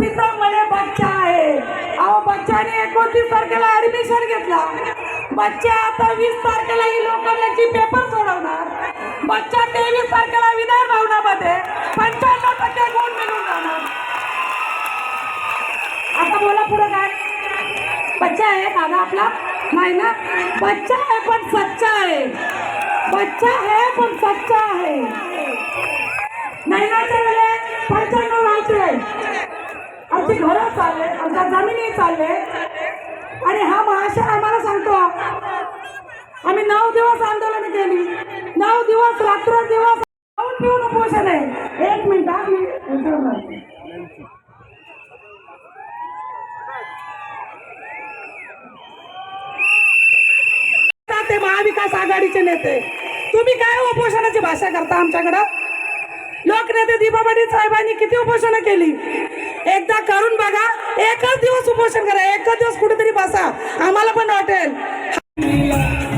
प्रीतम म्हणे बच्चा आहे अहो बच्चाने एकोणतीस तारखेला ऍडमिशन घेतला बच्चा आता वीस तारखेला ही लोकांची पेपर सोडवणार बच्चा तेवीस तारखेला विधान भवनामध्ये पंच्याण्णव टक्के गुण मिळून जाणार आता बोला पुढे काय बच्चा आहे दादा आपला नाही ना बच्चा आहे पण सच्चा आहे बच्चा आहे पण सच्चा आहे महिन्याच्या वेळेस पंच्याण्णव राहते आमची घरं चालले आमच्या जमिनी चालले. आणि हा महाशय आम्हाला सांगतो आम्ही नऊ दिवस आंदोलन केली. नऊ दिवस रात्र दिवस खाऊन पिऊन उपोषण आहे. एक मिनिट मी ते महाविकास आघाडीचे नेते. तुम्ही काय उपोषणाची भाषा करता आमच्याकडं? लोकनेते दीपाबाई साहेबांनी किती उपोषणं केली? एकदा करून बघा. एकच दिवस उपोषण करा. एकच दिवस कुठेतरी बसा. आम्हाला पण वाटेल.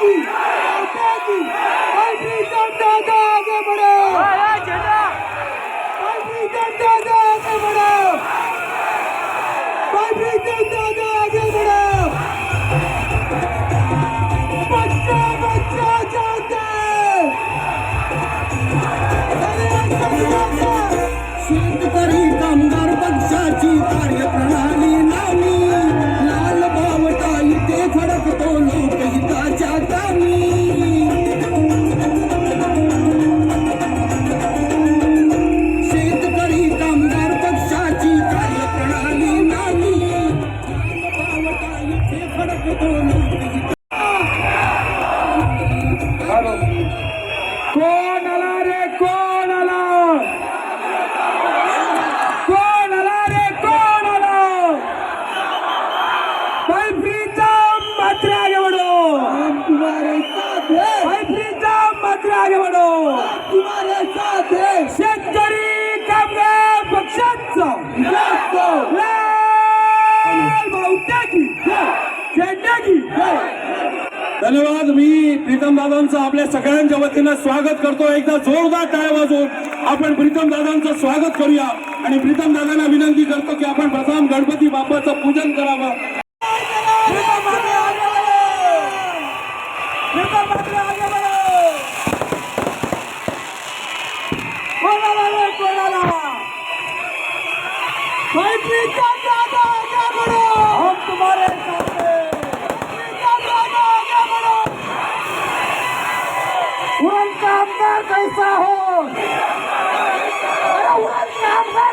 शेतकरी धन्यवाद मी प्रीतम दादांचं आपल्या सगळ्यांच्या वतीनं स्वागत करतो. एकदा जोरदार टाळ वाजवून आपण प्रीतम दादांचं स्वागत करूया. आणि प्रीतम दादांना विनंती करतो की आपण प्रथम गणपती बाप्पाचं पूजन करावं. कैसा हो?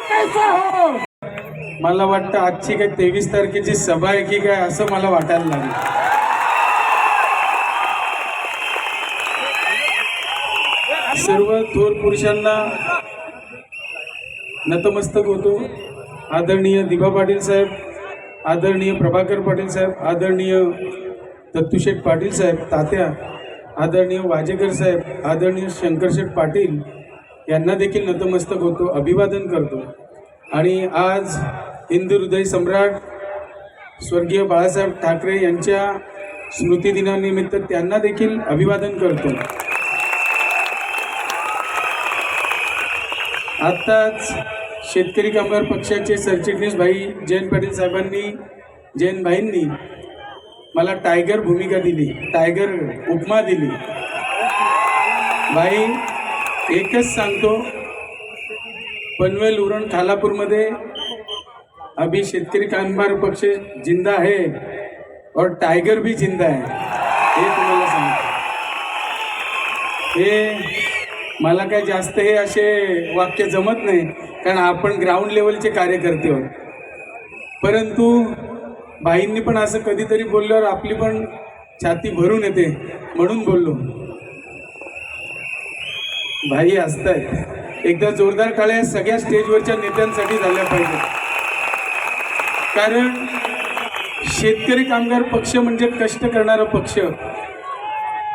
कैसा हो? मला वाटतं आजची काय तेवीस तारखेची सभा आहे की काय असं मला वाटायला लागलं. सर्व थोर पुरुषांना नतमस्तक होतो. आदरणीय दिभा पाटील साहेब आदरणीय प्रभाकर पाटील साहेब आदरणीय दत्तूशेठ पाटील साहेब तात्या आदरणीय वाजेकर साहेब आदरणीय शंकरशेठ पाटील यांना देखील नतमस्तक होतो अभिवादन करतो. आणि आज हिंदू हृदय सम्राट स्वर्गीय बाळासाहेब ठाकरे यांच्या स्मृतिदिनानिमित्त त्यांना देखील अभिवादन करतो. आत्ताच शेतकरी कामगार पक्षाचे सरचिटणीस भाई जयंत पाटील साहेबांनी जयंत भाईंनी मला टायगर भूमिका दिली टायगर उपमा दिली. भाई एकच सांगतो पनवेल उरण खालापूरमध्ये अभी शेतकरी कामगार पक्ष जिंदा है और टायगर भी जिंदा है हे तुम्हाला सांगतो. हे मला काय जास्त हे असे वाक्य जमत नाही कारण आपण ग्राउंड लेवलचे कार्यकर्ते आहोत. परंतु बाईंनी पण असं कधीतरी बोलल्यावर आपली पण छाती भरून येते म्हणून बोललो. भाई असतायत. एकदा जोरदार काळ्या सगळ्या स्टेजवरच्या नेत्यांसाठी झाल्या पाहिजे कारण शेतकरी कामगार पक्ष म्हणजे कष्ट करणारा पक्ष.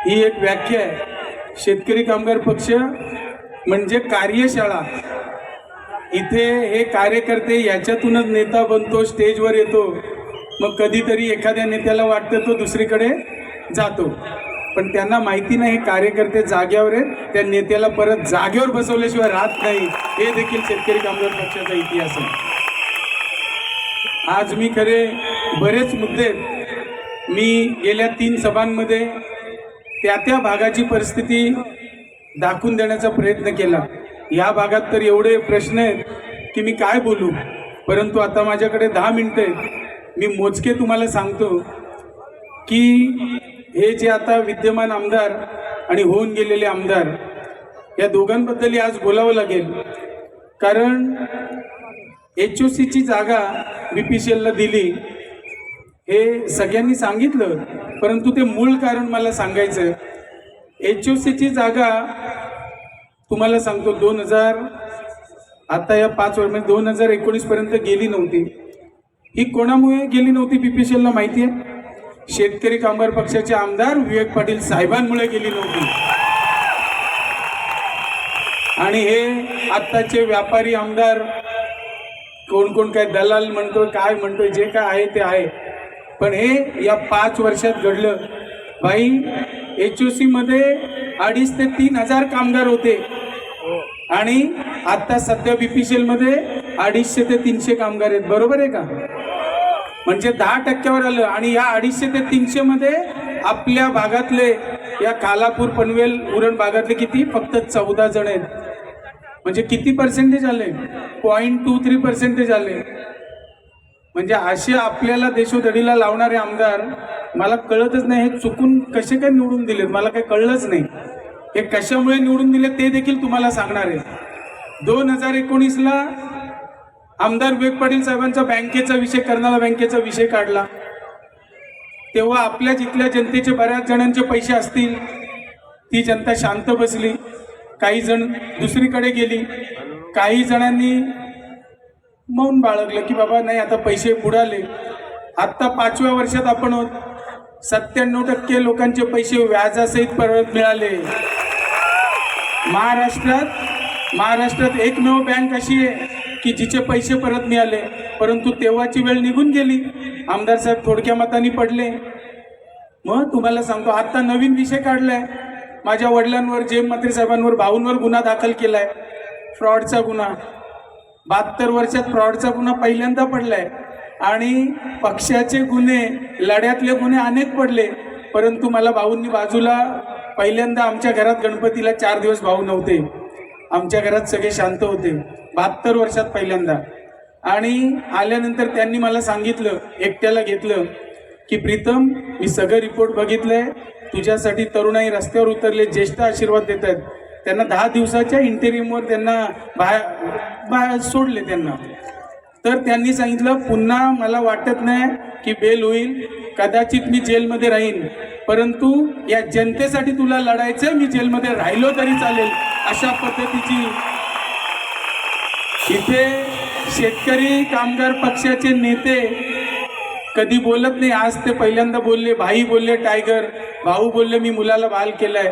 ही एक व्याख्या आहे. शेतकरी कामगार पक्ष म्हणजे कार्यशाळा. इथे हे कार्यकर्ते याच्यातूनच नेता बनतो स्टेजवर येतो. मग कधीतरी एखाद्या नेत्याला वाटतं तो दुसरीकडे जातो. पण त्यांना माहिती नाही हे कार्यकर्ते जाग्यावर आहेत. त्या नेत्याला परत जागेवर बसवल्याशिवाय राहत नाही. हे देखील शेतकरी कामगार पक्षाचा इतिहास आहे. आज मी खरे बरेच मुद्दे मी गेल्या तीन सभांमध्ये त्या त्या भागाची परिस्थिती दाखवून देण्याचा प्रयत्न केला. या भागात तर एवढे प्रश्न आहेत की मी काय बोलू? परंतु आता माझ्याकडे दहा मिनटं आहेत. मी मोजके तुम्हाला सांगतो की हे जे आता विद्यमान आमदार आणि होऊन गेलेले आमदार या दोघांबद्दलही आज बोलावं लागेल. कारण एच ओ सीची जागा बी पी सी एलला दिली हे सगळ्यांनी सांगितलं परंतु ते मूळ कारण मला सांगायचं एच ओ सीची जागा तुम्हाला सांगतो दोन हजार आता या पाच वर्षामध्ये दोन हजार एकोणीसपर्यंत गेली नव्हती. ही कोणामुळे गेली नव्हती बी पी सी एलला माहिती आहे? शेतकरी कामगार पक्षाचे आमदार विवेक पाटील साहेबांमुळे गेली नव्हती. आणि हे आत्ताचे व्यापारी आमदार कोण कोण काय दलाल म्हणतोय काय म्हणतोय जे काय आहे ते आहे. पण हे या पाच वर्षात घडलं. भाई एच ओ सी मध्ये अडीच ते तीन हजार कामगार होते. आणि आता सध्या बीपीसीएलमध्ये अडीचशे ते तीनशे कामगार आहेत. बरोबर आहे का? म्हणजे दहा टक्क्यावर आलं. आणि या अडीचशे ते तीनशे मध्ये आपल्या भागातले या कालापूर पनवेल उरण भागातले किती? फक्त चौदा जण आहेत. म्हणजे किती पर्सेंटेज आले? पॉईंट टू थ्री पर्सेंटेज आले. म्हणजे असे आपल्याला देशोधडीला लावणारे आमदार मला कळतच नाही हे चुकून कसे काय निवडून दिलेत? मला काही कळलंच नाही. हे कशामुळे निवडून दिले ते देखील तुम्हाला सांगणार आहे. दोन हजार एकोणीसला आमदार विवेक पाटील साहेबांचा बँकेचा विषय कर्नाला बँकेचा विषय काढला. तेव्हा आपल्या जिथल्या जनतेचे बऱ्याच जणांचे पैसे असतील ती जनता शांत बसली. काही जण दुसरीकडे गेली. काही जणांनी मौन बाळगलं की बाबा नाही आता पैसे बुडाले. आत्ता पाचव्या वर्षात आपण आहोत. सत्त्याण्णव टक्के लोकांचे पैसे व्याजासहित परत मिळाले. महाराष्ट्रात महाराष्ट्रात एकमेव बँक अशी आहे. की जिचे पैसे परत मिळाले परंतु तेव्हाची वेळ निघून गेली. आमदार साहेब थोडक्या मताने पडले. मग तुम्हाला सांगतो आत्ता नवीन विषय काढलाय. माझ्या वडिलांवर जेम मात्रे साहेबांवर भाऊंवर गुन्हा दाखल केलाय फ्रॉडचा गुन्हा. बहात्तर वर्षात फ्रॉडचा गुन्हा पहिल्यांदा पडलाय. आणि पक्षाचे गुन्हे लढ्यातले गुन्हे अनेक पडले. परंतु मला भाऊंनी बाजूला पहिल्यांदा आमच्या घरात गणपतीला चार दिवस भाऊ नव्हते. आमच्या घरात सगळे शांत होते. बहात्तर वर्षात पहिल्यांदा. आणि आल्यानंतर त्यांनी मला सांगितलं एकट्याला घेतलं की प्रीतम मी सगळं रिपोर्ट बघितलंय. तुझ्यासाठी तरुणाई रस्त्यावर उतरले ज्येष्ठ आशीर्वाद देत आहेत त्यांना दहा दिवसाच्या इंटेरियमवर त्यांना बाहेर बाहेर सोडले त्यांना. तर त्यांनी सांगितलं पुन्हा मला वाटत नाही की बेल होईल कदाचित मी जेलमध्ये राहीन. परंतु या जनतेसाठी तुला लढायचं मी जेलमध्ये राहिलो तरी चालेल अशा पद्धतीची इथे शेतकरी कामगार पक्षाचे नेते कधी बोलत नाही. आज ते पहिल्यांदा बोलले भाई बोलले टायगर भाऊ बोलले मी मुलाला बाल केलाय.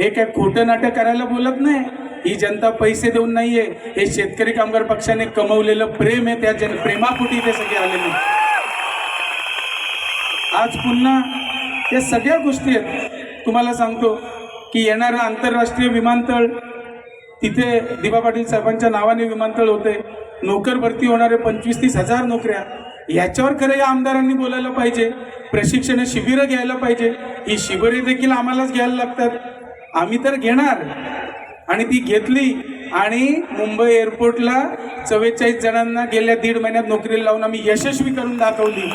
हे काय खोटं नाटक करायला बोलत नाही? ही जनता पैसे देऊन नाहीये. हे शेतकरी कामगार पक्षाने कमवलेलं प्रेम आहे त्या जन प्रेमापोटी ते सगळे आलेले आज पुन्हा या सगळ्या गोष्टी आहेत. तुम्हाला सांगतो की येणारं आंतरराष्ट्रीय विमानतळ तिथे दिबा पाटील साहेबांच्या नावाने विमानतळ होते. नोकर भरती होणारे पंचवीस तीस हजार नोकऱ्या. याच्यावर खरं या आमदारांनी बोलायला पाहिजे. प्रशिक्षण शिबिरं घ्यायला पाहिजे. ही शिबिरे देखील आम्हालाच घ्यायला लागतात. आम्ही तर घेणार. आणि ती घेतली. आणि मुंबई एअरपोर्टला चव्वेचाळीस जणांना गेल्या दीड महिन्यात नोकरीला लावून आम्ही यशस्वी करून दाखवली.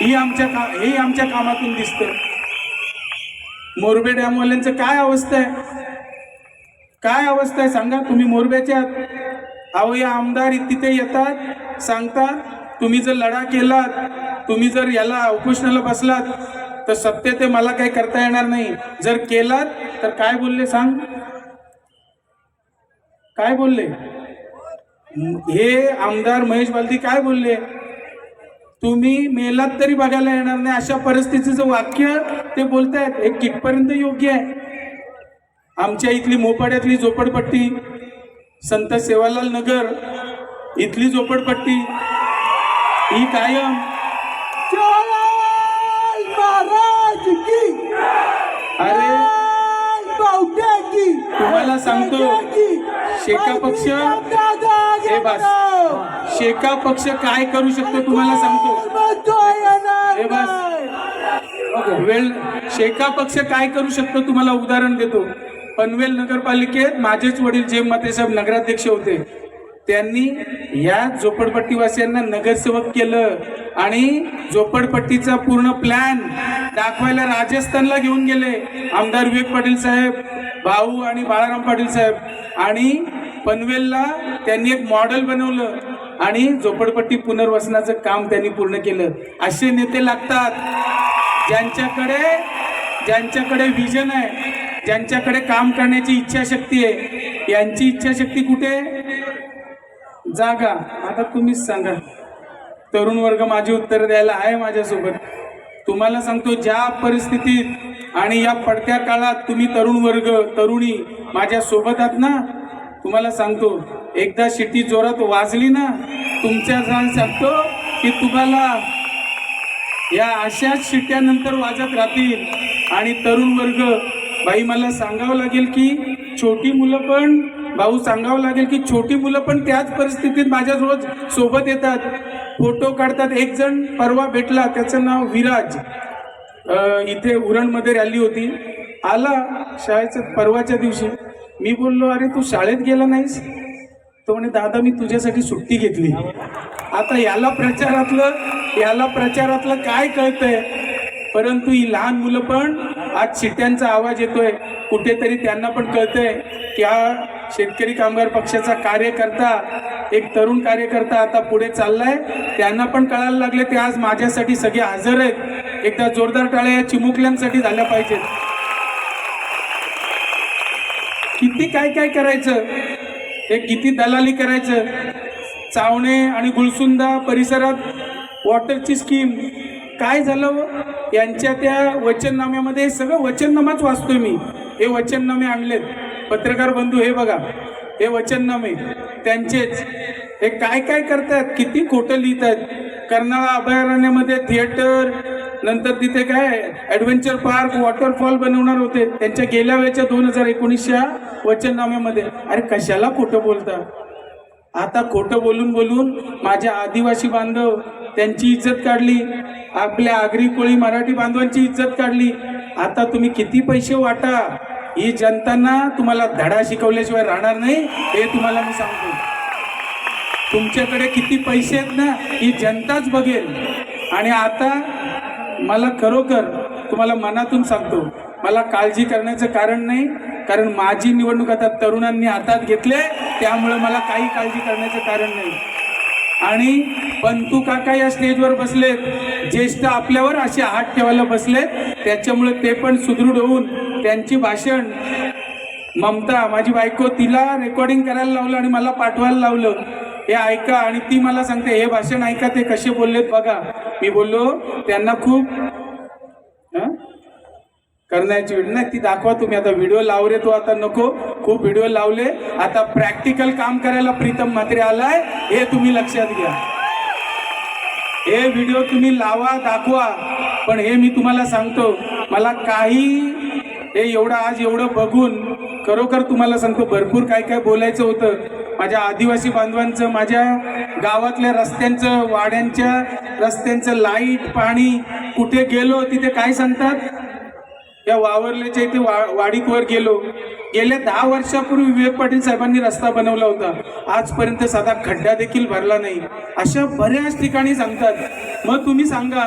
ही आमच्या का हे आमच्या कामातून दिसतं मोरबे डॅमवाल्यांचं काय अवस्था आहे? काय अवस्था आहे? सांगा. तुम्ही मोरब्याच्या आहात. अहो या आमदार तिथे येतात सांगतात तुम्ही जर लढा केलात तुम्ही जर याला उपोषणाला बसलात तर सत्य ते मला काही करता येणार नाही. जर केलात तर काय बोलले सांग? काय बोलले? हे आमदार महेश बालदी काय बोलले? तुम्ही मेलात तरी बघायला येणार नाही. अशा परिस्थितीचं वाक्य ते बोलतायत. हे कितपर्यंत योग्य आहे? आमच्या इथली मोपाड्यातली झोपडपट्टी संत सेवालाल नगर इथली झोपडपट्टी ही कायम. अरे तुम्हाला सांगतो शेका पक्ष हे बस. शेका पक्ष काय करू शकतो तुम्हाला सांगतो. हे बस. वेळ शेका पक्ष काय करू शकतो तुम्हाला उदाहरण देतो. पनवेल नगरपालिकेत माझेच वडील जे मतेसाहेब नगराध्यक्ष होते त्यांनी या झोपडपट्टीवासियांना नगरसेवक केलं आणि झोपडपट्टीचा पूर्ण प्लॅन दाखवायला राजस्थानला घेऊन गेले. आमदार विवेक पाटील साहेब भाऊ आणि बाळाराम पाटील साहेब. आणि पनवेलला त्यांनी एक मॉडेल बनवलं आणि झोपडपट्टी पुनर्वसनाचं काम त्यांनी पूर्ण केलं. असे नेते लागतात ज्यांच्याकडे ज्यांच्याकडे विजन आहे. ज्यांच्याकडे काम करण्याची इच्छाशक्ती आहे. यांची इच्छाशक्ती कुठे? जागा. आता तुम्हीच सांगा. तरुण वर्ग माझी उत्तर द्यायला आहे माझ्यासोबत. तुम्हाला सांगतो ज्या परिस्थितीत आणि या पडत्या काळात तुम्ही तरुण वर्ग तरुणी माझ्या सोबत आहात ना तुम्हाला सांगतो एकदा शिटी जोरात वाजली ना तुमच्या जाण सांगतो की तुम्हाला या अशाच शिट्ट्यानंतर वाजत राहतील आणि तरुण वर्ग बाई मला सांगावं लागेल की छोटी मुलं पण भाऊ सांगावं लागेल की छोटी मुलं पण त्याच परिस्थितीत माझ्या रोज सोबत येतात. फोटो काढतात. एक जण परवा भेटला त्याचं नाव विराज. इथे उरणमध्ये रॅली होती. आला शाळेचं परवाच्या दिवशी. मी बोललो अरे तू शाळेत गेला नाहीस? तो म्हणे दादा मी तुझ्यासाठी सुट्टी घेतली. आता याला प्रचारातलं याला प्रचारातलं काय कळतंय? परंतु ही लहान मुलं पण आज शिट्ट्यांचा आवाज येतोय. कुठेतरी त्यांना पण कळतंय की हा शेतकरी कामगार पक्षाचा कार्यकर्ता एक तरुण कार्यकर्ता आता पुढे चाललाय. त्यांना पण कळायला लागले ते आज माझ्यासाठी सगळे हजर आहेत. एकदा जोरदार टाळ्या या चिमुकल्यांसाठी झाल्या पाहिजेत. किती काय काय करायचं? हे किती दलाली करायचं? चावणे आणि गुलसुंदा परिसरात वॉटरची स्कीम काय झालं हो? यांच्या त्या वचननाम्यामध्ये हे सगळं वचननामाच वाचतोय मी. हे वचननामे आणलेत. पत्रकार बंधू हे बघा. हे वचननामे. त्यांचेच. हे काय काय करतात? किती खोटं लिहित आहेत कर्नाळा अभयारण्यामध्ये थिएटर नंतर तिथे काय? ॲडव्हेंचर पार्क वॉटरफॉल बनवणार होते. त्यांच्या गेल्या वेळेच्या दोन हजार एकोणीसच्या वचननाम्यामध्ये. अरे कशाला खोटं बोलता? आता खोटं बोलून बोलून माझ्या आदिवासी बांधव त्यांची इज्जत काढली. आपल्या आगरी कोळी मराठी बांधवांची इज्जत काढली. आता तुम्ही किती पैसे वाटा? ही जनतांना तुम्हाला धडा शिकवल्याशिवाय राहणार नाही हे तुम्हाला मी सांगतो. तुमच्याकडे किती पैसे आहेत ना ही जनताच बघेल. आणि आता मला खरोखर तुम्हाला मनातून सांगतो मला काळजी करण्याचं कारण नाही कारण माझी निवडणूक आता तरुणांनी हातात घेतले त्यामुळे मला काही काळजी करण्याचं कारण नाही. आणि पंतू काका या स्टेजवर बसलेत. ज्येष्ठ आपल्यावर असे हात ठेवायला बसलेत. त्याच्यामुळे ते पण सुदृढ होऊन त्यांची भाषण. ममता माझी बायको तिला रेकॉर्डिंग करायला लावलं आणि मला पाठवायला लावलं. हे ऐका आणि ती मला सांगते हे भाषण ऐका ते कसे बोललेत बघा. मी बोललो त्यांना खूप करण्याची वेळ नाही ती दाखवा. तुम्ही आता व्हिडिओ लावले तो आता नको. खूप व्हिडिओ लावले. आता प्रॅक्टिकल काम करायला प्रीतम म्हात्रे आलाय. हे तुम्ही लक्षात घ्या. हे व्हिडिओ तुम्ही लावा दाखवा. पण हे मी तुम्हाला सांगतो. मला काही हे एवढं आज एवढं बघून खरोखर तुम्हाला सांगतो भरपूर काय काय बोलायचं होतं. माझ्या आदिवासी बांधवांचं माझ्या गावातल्या रस्त्यांचं वाड्यांच्या रस्त्यांचं लाइट पाणी कुठे गेलो तिथे काय सांगतात? या वावरल्याच्या इथे वा वाडीकवर गेलो. गेल्या दहा वर्षापूर्वी विवेक पाटील साहेबांनी रस्ता बनवला होता. आजपर्यंत साधा खड्डा देखील भरला नाही. अशा बऱ्याच ठिकाणी सांगतात. मग तुम्ही सांगा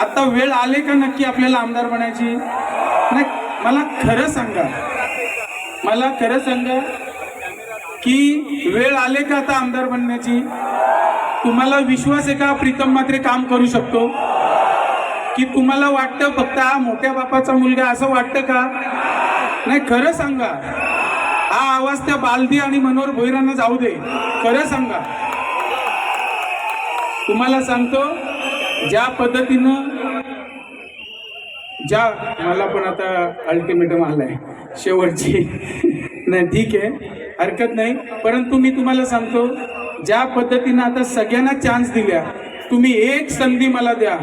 आता वेळ आले का नक्की आपल्याला आमदार बनायची? नाही मला खरं सांगा. मला खरं सांगा की वेळ आले का आता आमदार बनण्याची? तुम्हाला विश्वास आहे का प्रीतम मात्रे काम करू शकतो? की तुम्हाला वाटतं फक्त हा मोठ्या बापाचा मुलगा असं वाटतं का? नाही खरं सांगा. हा आवाज त्या बालदी आणि मनोहर भोईरांना जाऊ दे. खरं सांगा. तुम्हाला सांगतो ज्या पद्धतीनं ज्या मला पण आता अल्टिमेटम आलाय. शेवटची. नाही ठीक आहे. हरकत नाही. परंतु मी तुम्हाला सांगतो ज्या पद्धतीनं आता सगळ्यांना चान्स दिल्या तुम्ही एक संधी मला द्या.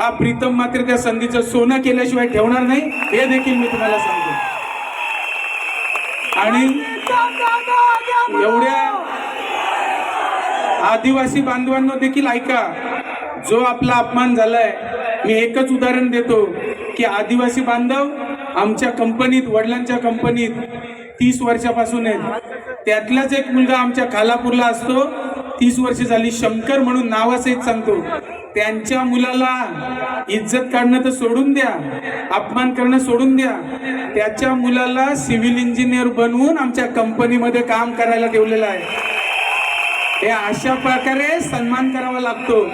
हा प्रीतम मात्र त्या संधीचं सोनं केल्याशिवाय ठेवणार नाही हे देखील मी तुम्हाला सांगतो. आणि एवढ्या आदिवासी बांधवांना देखील ऐका जो आपला अपमान झालाय मी एकच उदाहरण देतो की आदिवासी बांधव आमच्या कंपनीत वडिलांच्या कंपनीत तीस वर्षापासून आहेत. त्यातलाच एक मुलगा आमच्या खालापूरला असतो तीस वर्ष झाली शंकर म्हणून नावासहित सांगतो. त्यांच्या मुलाला इज्जत काढणं तर सोडून द्या अपमान करणं सोडून द्या. त्याच्या मुलाला सिव्हिल इंजिनियर बनवून आमच्या कंपनीमध्ये काम करायला ठेवलेलं आहे. हे अशा प्रकारे सन्मान करावा लागतो.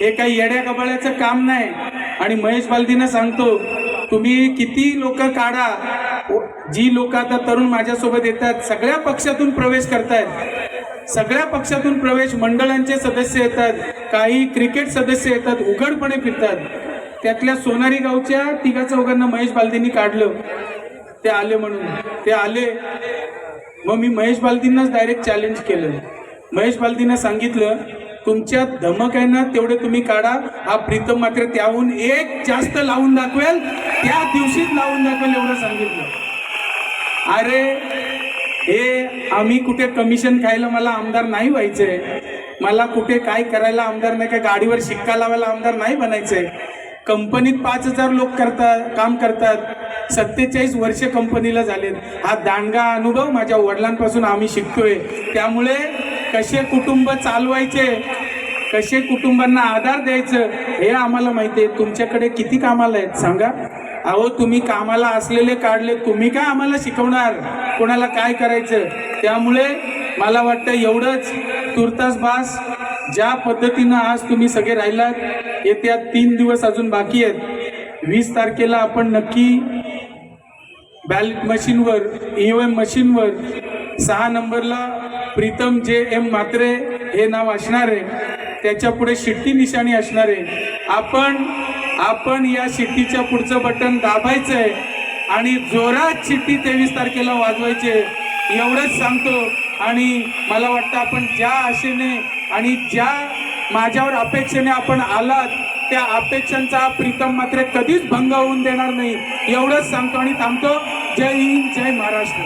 हे काही येड्या कबाळ्याचं काम नाही. आणि महेश बालदीनं सांगतो तुम्ही किती लोक काढा. जी लोक आता तरुण माझ्यासोबत येतात सगळ्या पक्षातून प्रवेश करतायत. सगळ्या पक्षातून प्रवेश मंडळांचे सदस्य येतात काही क्रिकेट सदस्य येतात उघडपणे फिरतात. त्यातल्या सोनारी गावच्या तिघा चौघांना महेश बालदींनी काढलं. ते आले म्हणून. ते आले. मग मी महेश बालदींनाच डायरेक्ट चॅलेंज केलं. महेश बालदीनं सांगितलं तुमच्या धमक आहे ना तेवढे तुम्ही काढा. हा प्रीतम मात्र त्याहून एक जास्त लावून दाखवेल. त्या दिवशीच लावून दाखवेल एवढं सांगितलं. अरे हे आम्ही कुठे कमिशन खायला मला आमदार नाही व्हायचंय मला कुठे काय करायला आमदार नाही काय गाडीवर शिक्का लावायला आमदार नाही बनायचंय कंपनीत पाच हजार लोक करतात काम करतात. सत्तेचाळीस वर्ष कंपनीला झालेत. हा दांडगा अनुभव माझ्या वडिलांपासून आम्ही शिकतोय. त्यामुळे कसे कुटुंब चालवायचे कसे कुटुंबांना आधार द्यायचं हे आम्हाला माहिती आहे. तुमच्याकडे किती कामाला आहेत? सांगा. अहो तुम्ही कामाला असलेले काढले तुम्ही काय आम्हाला शिकवणार? कोणाला काय करायचं? त्यामुळे मला वाटतं एवढंच. तुर्तास भास ज्या पद्धतीनं आज तुम्ही सगळे राहिलात येत्या तीन दिवस अजून बाकी आहेत. वीस तारखेला आपण नक्की बॅलेट मशीनवर ई एम मशीनवर सहा नंबरला प्रीतम जे एम मात्रे हे नाव असणार आहे. त्याच्या पुढे शिट्टी निशाणी असणार आहे. आपण आपण या शिट्टीच्या पुढचं बटन दाबायचं आहे आणि जोरात शिट्टी तेवीस तारखेला वाजवायचे एवढंच सांगतो. आणि मला वाटतं आपण ज्या आशेने आणि ज्या माझ्यावर अपेक्षेने आपण आलात त्या अपेक्षांचा प्रीतम मात्र कधीच भंग होऊन देणार नाही. एवढंच सांगतो आणि थांबतो. जय हिंद जय महाराष्ट्र.